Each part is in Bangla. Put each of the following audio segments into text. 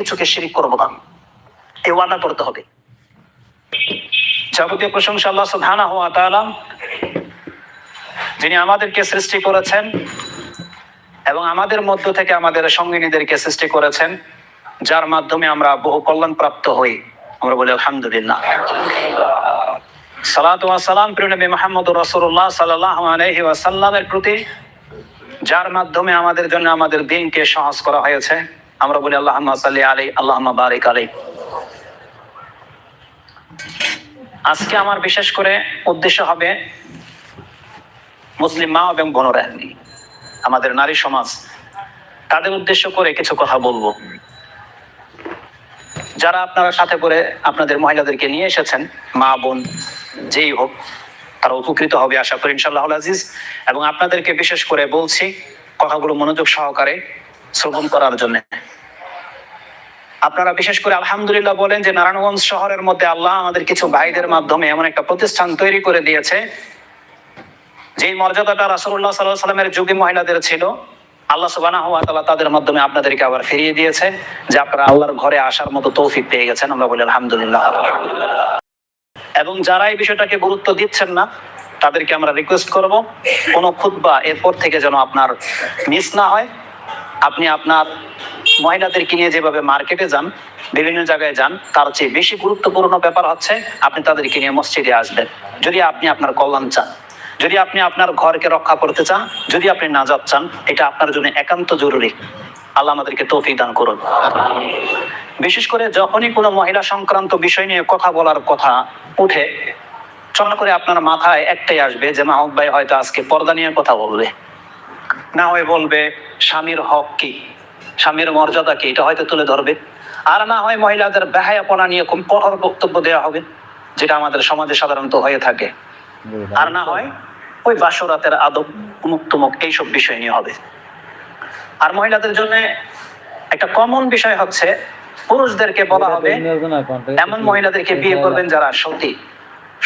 কিছুকে শিরিক করব না। এই ওয়াদা করতে হবে। যাবতীয় প্রশংসা আল্লাহ সুবহানাহু ওয়া তাআলা, যিনি আমাদেরকে সৃষ্টি করেছেন এবং আমাদের মধ্য থেকে আমাদের সঙ্গিনীদেরকে সৃষ্টি করেছেন, যার মাধ্যমে আমরা বহু কল্যাণ প্রাপ্ত হই। আমরা বলি, আলহামদুলিল্লাহ। সালাত ওয়া সালাম প্রিয় নবী মুহাম্মদ রাসূলুল্লাহ সাল্লাল্লাহু আলাইহি ওয়াসাল্লামের প্রতি, যার মাধ্যমে আমাদের জন্য আমাদের দিনকে সহজ করা হয়েছে। আমরা বলি, আল্লাহুম্মা সাল্লি আলাইহি, আল্লাহুম্মা বারিক আলাইহি। আজকে আমার বিশেষ করে উদ্দেশ্য হবে মুসলিম মা এবং বোনরা আমাদের নারী সমাজ। তাদের উদ্দেশ্য করে কিছু কথা বলব। যারা আপনারা সাথে করে আপনাদের মহিলাদেরকে নিয়ে এসেছেন, মা, বোন, যেই হোক, তারা উপকৃত হবে আশা করি ইনশাল্লাহ আজিজ। এবং আপনাদেরকে বিশেষ করে বলছি, কথাগুলো মনোযোগ সহকারে শ্রবণ করার জন্য। আপনারা বিশেষ করে আলহামদুলিল্লাহ বলেন যে নারায়ণগঞ্জ শহরের মধ্যে আল্লাহ আমাদের কিছু ভাইদের মাধ্যমে এমন একটা প্রতিষ্ঠান তৈরি করে দিয়েছে। যেই মর্যাদাটা রাসুল্লাহ সাল্লাহ সাল্লামের যুগে মহিলাদের ছিল, আল্লাহ সুবানা হওয়া তালা তাদের মাধ্যমে আপনাদেরকে আবার ফিরিয়ে দিয়েছে, যে আপনারা আল্লাহর ঘরে আসার মতো তৌফিক পেয়ে গেছেন, আমরা বলি আলহামদুলিল্লাহ। এবং যারা এই বিষয়টাকে গুরুত্ব দিচ্ছেন না, তাদেরকে আমরা রিকোয়েস্ট করব, কোনো খুতবা এরপর থেকে যেন আপনার মিস না হয়। আপনি আপনার মহিলাদেরকে নিয়ে যেভাবে মার্কেটে যান, বিভিন্ন জায়গায় যান, তার চেয়ে বেশি গুরুত্বপূর্ণ ব্যাপার হচ্ছে আপনি তাদেরকে নিয়ে মসজিদে আসবেন। যদি আপনি আপনার কল্যাণ চান, যদি আপনি আপনার ঘরকে রক্ষা করতে চান, যদি আপনি নাজাত চান, এটা আপনার জন্য একান্ত জরুরি। আল্লাহ আমাদেরকে তৌফিক দান করুন। বিশেষ করে যখনই কোনো মহিলা সংক্রান্ত বিষয় নিয়ে কথা বলার কথা উঠে, চট করে আপনার মাথায় একটাই আসবে যে, মাহমুদ ভাই হয়তো আজকে পর্দা নিয়ে কথা বলবে। না হয় বলবে, স্বামীর হক কি? স্বামীর মর্যাদা কি এটা হয়তো তুলে ধরবে। আর না হয় মহিলাদের বেহায়াপনা নিয়ে খুব কঠোর বক্তব্য দেওয়া হবে যেটা আমাদের সমাজে সাধারণত হয়ে থাকে। আর না হয় ওই বাসরাতের আদব মুক্তমুখ এইসব বিষয় নিয়ে হবে। আর মহিলাদের জন্য একটা কমন বিষয় হচ্ছে পুরুষদেরকে বলা হবে এমন মহিলাদেরকে বিয়ে করবেন যারা সতী।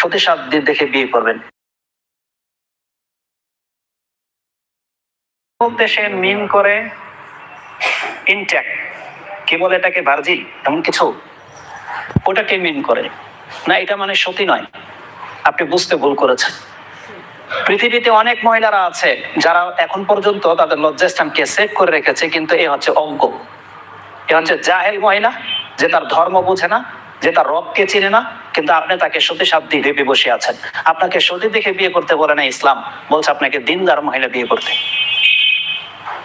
সতী সাধ্যের দেখে বিয়ে করবেন। দেশে মিম করে ইনট্যাক্ট কি বলে এটাকে এমন কিছু? মিন করে? না, এটা মানে সতী নয়। আপনি বুঝতে ভুল করেছেন। পৃথিবীতে অনেক মহিলারা আছে, যারা এখন পর্যন্ত তাদের সেভ করে রেখেছে, কিন্তু এ হচ্ছে এ হচ্ছে জাহেল মহিলা, যে তার ধর্ম বুঝে না, যে তার রবকে চিনে না, কিন্তু আপনি তাকে সতী সাধ্যি ভেবে বসে আছেন। আপনাকে সতী দেখে বিয়ে করতে বলে না ইসলাম, বলছে আপনাকে দিনদার মহিলা বিয়ে করতে।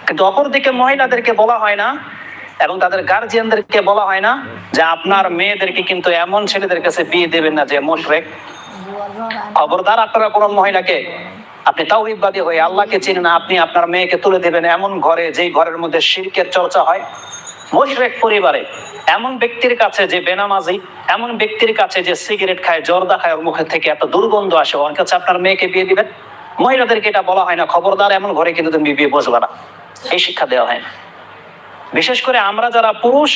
কিন্তু অপরদিকে মহিলাদেরকে বলা হয় না এবং তাদের গার্জিয়ানদেরকে বলা হয় না যে আপনার মেয়েদেরকে কিন্তু এমন ছেলেদের কাছে বিয়ে দেবেন না যে মোশরেক। খবরদার আপনারা কোন মহিলাকে, আপনি তাওহিদবাদী হয়ে আল্লাহকে চিনেন আপনি আপনার মেয়েকে তুলে দেবেন এমন ঘরে যেই ঘরের মধ্যে শিরকের চর্চা হয়। মোশরেক পরিবারে এমন ব্যক্তির কাছে যে বেনামাজি, এমন ব্যক্তির কাছে যে সিগারেট খায়, জর্দা খায়, ওর মুখের থেকে এত দুর্গন্ধ আসে, ওর কাছে আপনার মেয়েকে বিয়ে দিবেন? মহিলাদেরকে এটা বলা হয় না, খবরদার এমন ঘরে কিন্তু তুমি বিয়ে বসবে না। এই শিক্ষা দেওয়া হয়। বিশেষ করে আমরা যারা পুরুষ,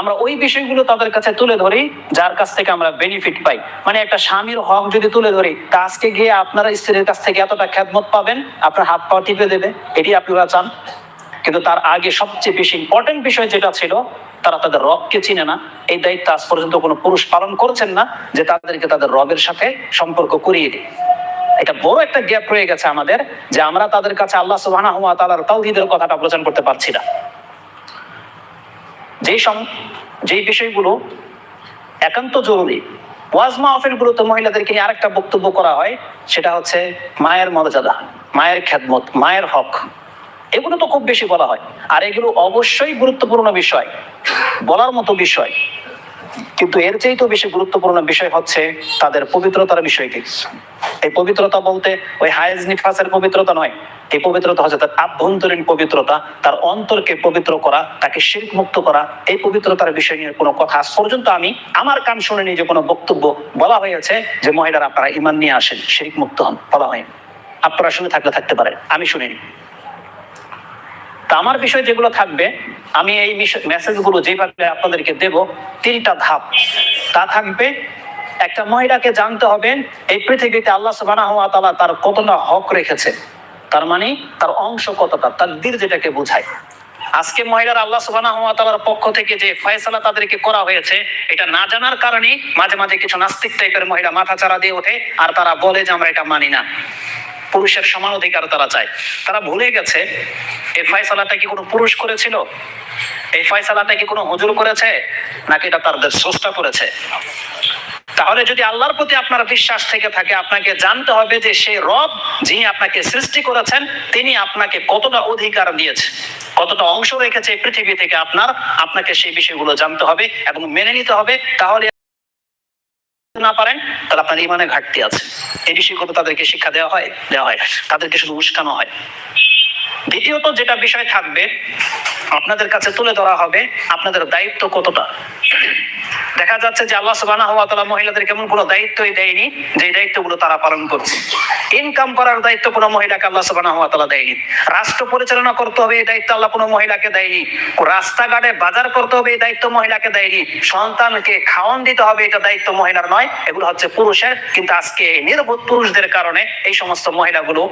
আমরা ওই বিষয়গুলো তাদের কাছে তুলে ধরি, যার কাছ থেকে আমরা বেনিফিট পাই। মানে একটা স্বামীর হক যদি তুলে ধরি, তা আজকে গিয়ে আপনারা স্ত্রীর কাছ থেকে এতটা খ্যাতমত পাবেন, আপনার হাত পা টিপে দেবে, এটি আপনারা চান। কিন্তু তার আগে সবচেয়ে বেশি ইম্পর্টেন্ট বিষয় যেটা ছিল, তারা তাদের রবকে চিনে না। এই দায়িত্ব আজ পর্যন্ত কোনো পুরুষ পালন করছেন না, যে তাদেরকে তাদের রবের সাথে সম্পর্ক করিয়ে দিই এটা বড় একটা গ্যাপ রয়ে গেছে আমাদের যে আমরা তাদের কাছে আল্লাহ সুবহানাহু ওয়া তাআলার কথাটা প্রচার করতে পারছি না। যেই সম, যেই বিষয়গুলো একান্ত জরুরি। ওয়াজ মাহফিল গুলোতে মহিলাদেরকে বক্তব্য করা হয়, সেটা হচ্ছে মায়ের মর্যাদা, মায়ের খেদমত, মায়ের হক। এগুলো তো খুব বেশি বলা হয়। আর এগুলো অবশ্যই গুরুত্বপূর্ণ বিষয়, বলার মতো বিষয়। কিন্তু এর চেয়ে তো বেশি গুরুত্বপূর্ণ বিষয় হচ্ছে তাদের পবিত্রতার বিষয়টি। এই পবিত্রতা বলতে ওই হায়েজ নিফাসের পবিত্রতা নয়। এই পবিত্রতা হচ্ছে তার আভ্যন্তরীণ পবিত্রতা, তার অন্তরকে পবিত্র করা, তাকে শিরক মুক্ত করা, এই পবিত্রতার বিষয় নিয়ে কোনো কথা আজ পর্যন্ত আমি আমার কান শুনিনি যে কোনো বক্তব্য বলা হয়েছে যে মহিলারা আপনারা ইমান নিয়ে আসেন, শিরিক মুক্ত হন, বলা হয় আপনারা শুনে থাকলে থাকতে পারেন আমি শুনিনি। তা আমার বিষয় যেগুলো থাকবে, আমি এই মেসেজগুলো যেভাবে আপনাদেরকে দেব, তিনটা ধাপ। তা থাকবে একটা মহিলাকে জানতে হবে, এই পৃথিবীতে আল্লাহ তাআলা তার কতটা হক রেখেছে? তার মানে তার অংশ কতটা, তার দীর যেটাকে বোঝায়। আজকে মহিলারা আল্লাহ তাআলার পক্ষ থেকে যে ফয়সালা তাদেরকে করা হয়েছে, এটা না জানার কারণে মাঝে মাঝে কিছু নাস্তিক টাইপের মহিলা মাথা চারা দিয়ে ওঠে আর তারা বলে যে আমরা এটা মানি না। পুরুষের সমান অধিকার তারা চায়। তারা ভুলে গেছে, এই ফয়সালাটা কি কোনো পুরুষ করেছিল? এই ফয়সালাটা কি কোনো হুজুর করেছে? নাকি এটা তাদের স্রষ্টা করেছে? তাহলে যদি আল্লাহর প্রতি আপনার বিশ্বাস থেকে থাকে, আপনাকে জানতে হবে যে সেই রব যিনি আপনাকে সৃষ্টি করেছেন, তিনি আপনাকে কতটা অধিকার দিয়েছে, কতটা অংশ রেখেছে পৃথিবী থেকে আপনার, আপনাকে সেই বিষয়গুলো জানতে হবে এবং মেনে নিতে হবে। তাহলে না পারেন, তাহলে আপনার ইমানে ঘাটতি আছে। এই বিষয়গুলো তাদেরকে শিক্ষা দেওয়া হয় দেওয়া হয় তাদেরকে শুধু উস্কানো হয়। দ্বিতীয়ত যেটা বিষয় থাকবে, আপনাদের কাছে তুলে ধরা হবে, আপনাদের দায়িত্ব কতটা? দেখা যাচ্ছে যে আল্লাহ ওয়া তাআলা মহিলাদেরকে কোনো দায়িত্বই দেয়নি, যে দায়িত্বগুলো তারা পালন করছে। ইনকাম করার দায়িত্ব কোনো মহিলাকে আল্লাহ তাআলা দেয়নি। রাষ্ট্র পরিচালনা করতে হবে, এই দায়িত্ব আল্লাহ কোনো মহিলাকে দেয়নি। রাস্তাঘাটে বাজার করতে হবে, এই দায়িত্ব মহিলাকে দেয়নি। সন্তানকে খাওয়ান দিতে হবে, এটা দায়িত্ব মহিলার নয়, এগুলো হচ্ছে পুরুষের। কিন্তু আজকে নির্বোধ পুরুষদের কারণে এই সমস্ত মহিলাগুলো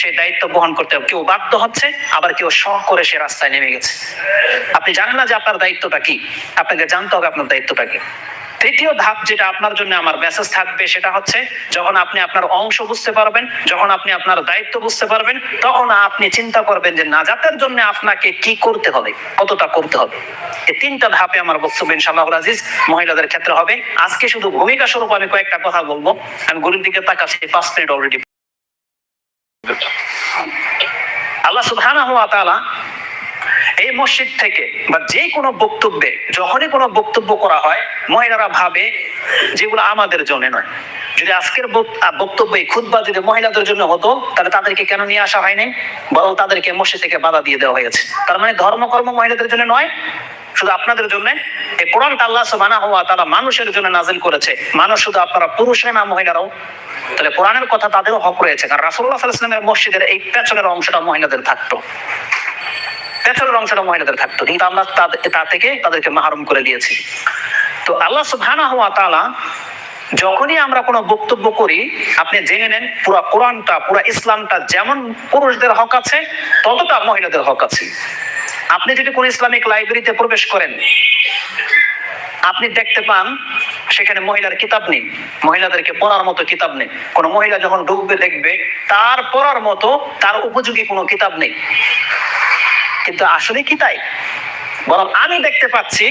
সেই দায়িত্ব বহন করতে হবে কেউ বাধ্য হচ্ছে, আবার কেউ শখ করে সে রাস্তায় নেমে গেছে। আপনি জানেন না যে আপনার দায়িত্বটা কি? আপনাকে জানতে হবে আপনার দায়িত্বটা কি তৃতীয় ধাপ যেটা আপনার জন্য আমার মেসেজ থাকবে সেটা হচ্ছে, যখন আপনি আপনার অংশ বুঝতে পারবেন, যখন আপনি আপনার দায়িত্ব বুঝতে পারবেন, তখন আপনি চিন্তা করবেন যে নাজাতের জন্য আপনাকে কি করতে হবে, কতটা করতে হবে। এই তিনটা ধাপে আমার বক্তব্য ইনশাআল্লাহ আজিজ, মহিলাদের ক্ষেত্রে হবে। আজকে শুধু ভূমিকা স্বরূপ আমি কয়েকটা কথা বলব। আমি গরিব দিকে তাকাচ্ছি, পাঁচ মিনিট অলরেডি আল্লাহ সুবহানাহু ওয়া তাআলা এই মসজিদ থেকে বা যে কোনো বক্তব্যে, যখনই কোনো বক্তব্য করা হয়, মহিলারা ভাবে যেগুলো আমাদের জন্য নয়। যদি আজকের বক্তব্য এই খুতবা যদি মহিলাদের জন্য হতো, তাহলে তাদেরকে কেন নিয়ে আসা হয়নি? বরং তাদেরকে মসজিদ থেকে বাধা দিয়ে দেওয়া হয়েছে। তার মানে ধর্মকর্ম মহিলাদের জন্য নয়, শুধু আপনাদের জন্য। এই কোরআনটা আল্লাহ সুবহানাহু ওয়া তাআলা মানুষের জন্য নাজিল করেছে। মানুষ শুধু আপনারা পুরুষরা না মহিলারাও। তাহলে কোরআনের কথা তাদেরও হক রয়েছে। কারণ রাসূলুল্লাহ সাল্লাল্লাহু আলাইহি মসজিদের এই পেছনের অংশটা মহিলাদের থাকতো। পেছনের অংশটা মহিলাদের থাকতো। কিন্তু আমরা তা- থেকে তাদেরকে মাহরুম করে দিয়েছি। তো আল্লাহ সুবহানাহু ওয়া তাআলা যখনই আমরা কোনো বক্তব্য করি, আপনি জেনে নেন পুরো কোরআনটা, পুরো ইসলামটা যেমন পুরুষদের হক আছে, ততটা মহিলাদের হক আছে। আপনি যদি কোন ইসলামিক লাইব্রেরিতে প্রবেশ করেন, আপনি দেখতে পান সেখানে মহিলার কিতাব নেই, মহিলাদেরকে পড়ার মতো কিতাব নেই। কোন মহিলা যখন ঢুকবে, দেখবে, তার পড়ার মতো তার উপযোগী কোনো কিতাব নেই। কিন্তু আসলে কি তাই? বরং আমি দেখতে পাচ্ছি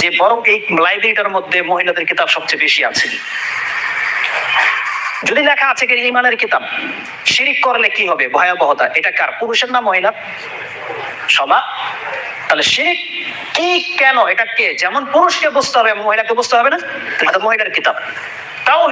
যে বরং এই লাইব্রেরিটার মধ্যে মহিলাদের কিতাব সবচেয়ে বেশি আছে। যদি লেখা আছে কি ইমানের কিতাব, শিরিক করলে কি হবে? ভয়াবহতা। এটা কার, পুরুষের না মহিলা সবা, তাহলে শিরিক কি, কেন, এটা কে? যেমন পুরুষকে বুঝতে হবে, মহিলাকে বুঝতে হবে না মহিলার কিতাব। তাও